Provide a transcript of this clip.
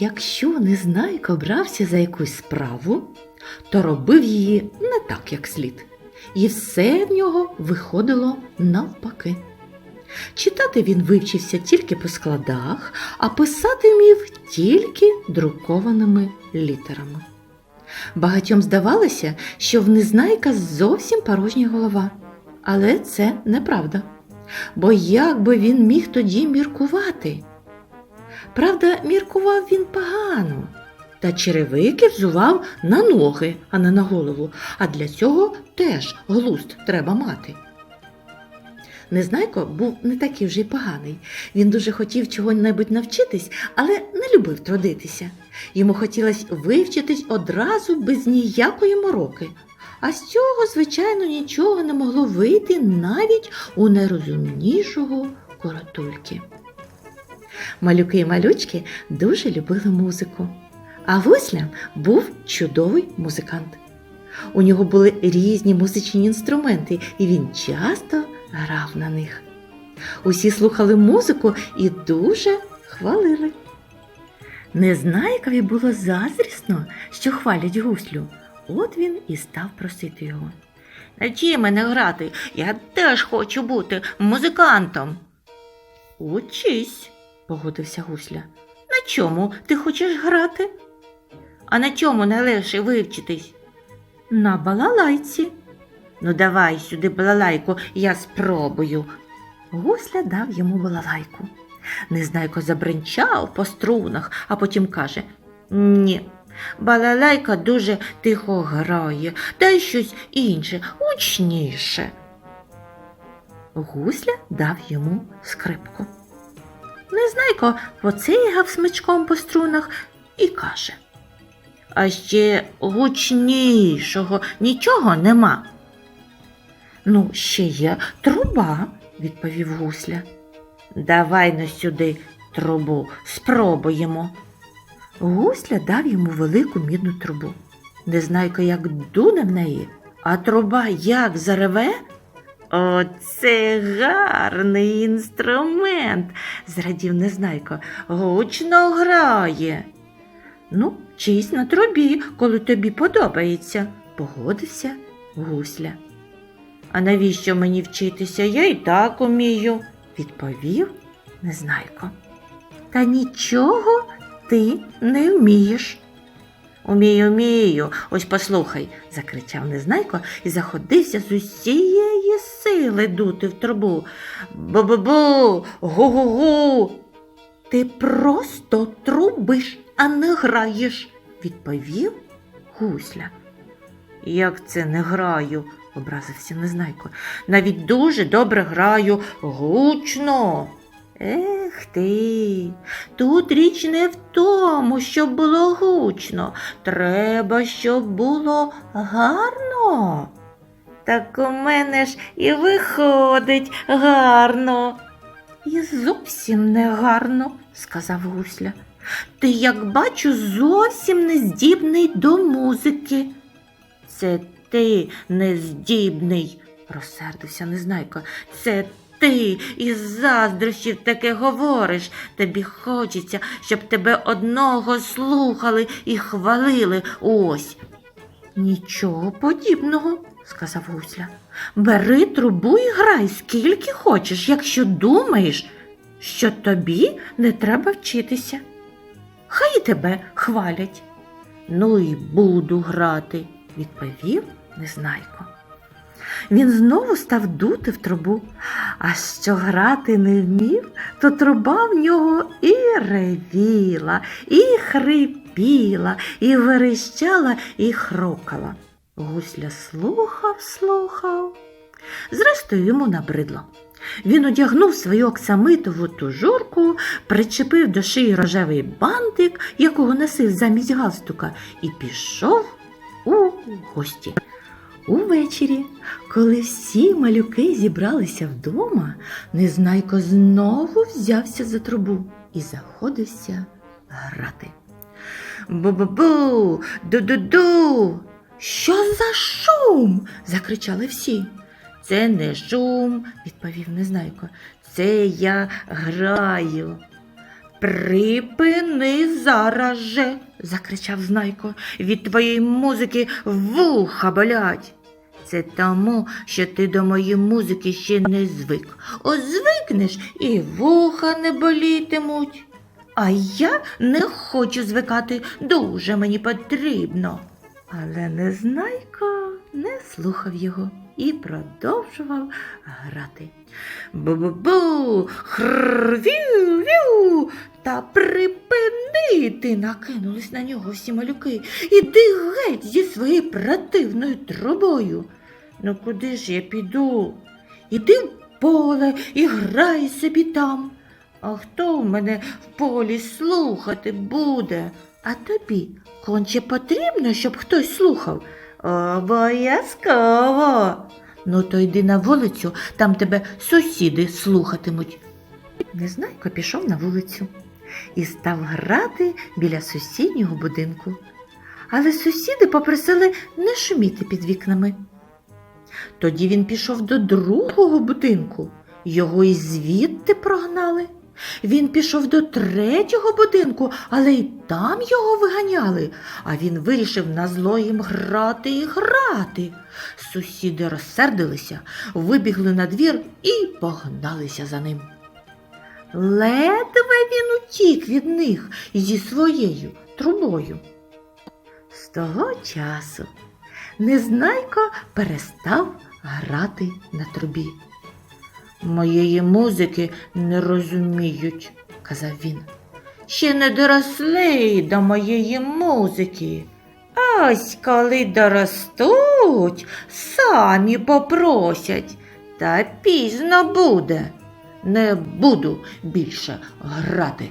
Якщо Незнайка брався за якусь справу, то робив її не так, як слід, і все в нього виходило навпаки. Читати він вивчився тільки по складах, а писати вмів тільки друкованими літерами. Багатьом здавалося, що в Незнайка зовсім порожня голова, але це неправда. Бо як би він міг тоді міркувати? Правда, міркував він погано, та черевики взував на ноги, а не на голову, а для цього теж глузд треба мати. Незнайко був не такий вже й поганий. Він дуже хотів чого-небудь навчитись, але не любив трудитися. Йому хотілося вивчитись одразу без ніякої мороки. А з цього, звичайно, нічого не могло вийти навіть у найрозумнішого коротульки. Малюки і малючки дуже любили музику, а Гусля був чудовий музикант. У нього були різні музичні інструменти, і він часто грав на них. Усі слухали музику і дуже хвалили. Незнайкові було заздрісно, що хвалять гуслю. От він і став просити його. Навчи мене грати, я теж хочу бути музикантом. Учись, погодився гусля. На чому ти хочеш грати? А на чому найлегше вивчитись? На балалайці. Ну, давай сюди балалайку, я спробую. Гусля дав йому балалайку. Незнайко забринчав по струнах, а потім каже Ні, балалайка дуже тихо грає, дай щось інше, гучніше. Гусля дав йому скрипку. Незнайко поцигав смичком по струнах і каже. А ще гучнішого нічого нема. Ну, ще є труба, відповів гусля. Давай на сюди трубу, спробуємо. Гусля дав йому велику мідну трубу. Незнайко, як дуне в неї, а труба як зареве. Оце гарний інструмент, зрадів Незнайко, гучно грає. Ну, чись на трубі, коли тобі подобається, погодився гусля. А навіщо мені вчитися? Я і так умію, відповів Незнайко. Та нічого ти не вмієш. Умію, умію. Ось послухай, закричав Незнайко і заходився з усієї сили дути в трубу. Бу-бу-бу, гу-гу-гу. Ти просто трубиш, а не граєш, відповів гусля. Як це не граю? образився Незнайко. Навіть дуже добре граю гучно. Ех ти, тут річ не в тому, щоб було гучно. Треба, щоб було гарно. Так у мене ж і виходить гарно. І зовсім не гарно, сказав гусля. Ти, як бачу, зовсім не здібний до музики. Це ти нездібний, розсердився Незнайко. Це ти із заздрощів таке говориш. Тобі хочеться, щоб тебе одного слухали і хвалили. Ось. Нічого подібного, сказав гусля. Бери трубу і грай скільки хочеш, якщо думаєш, що тобі не треба вчитися. Хай тебе хвалять. Ну і буду грати, відповів Незнайко. Він знову став дути в трубу, а що грати не вмів, то труба в нього і ревіла, і хрипіла, і верещала, і хрокала. Гусля слухав, слухав. Зрештою йому набридло. Він одягнув свою оксамитову тужурку, причепив до шиї рожевий бантик, якого носив замість галстука, і пішов у гості. Увечері, коли всі малюки зібралися вдома, Незнайко знову взявся за трубу і заходився грати. Бу-бу-бу, ду-ду-ду. Що за шум? закричали всі. Це не шум, відповів Незнайко. Це я граю. Припини зараз же, закричав Знайко. Від твоєї музики вуха болять. Це тому, що ти до моєї музики ще не звик. От звикнеш і вуха не болітимуть. А я не хочу звикати, дуже мені потрібно. Але Незнайко не слухав його і продовжував грати. Бу-бу-бу, хр-вю-вю, та припинити накинулись на нього всі малюки. Іди геть зі своєю противною трубою. Ну куди ж я піду? Іди в поле і грай собі там. А хто в мене в полі слухати буде? А тобі конче потрібно, щоб хтось слухав? Обов'язково. Ну, то йди на вулицю, там тебе сусіди слухатимуть. Незнайко пішов на вулицю і став грати біля сусіднього будинку. Але сусіди попросили не шуміти під вікнами. Тоді він пішов до другого будинку, його і звідти прогнали. Він пішов до третього будинку, але й там його виганяли, а він вирішив на зло їм грати і грати. Сусіди розсердилися, вибігли на двір і погналися за ним. Ледве він утік від них зі своєю трубою. З того часу Незнайко перестав грати на трубі. Моєї музики не розуміють, казав він. Ще не доросли до моєї музики. Ось коли доростуть, самі попросять, та пізно буде. Не буду більше грати.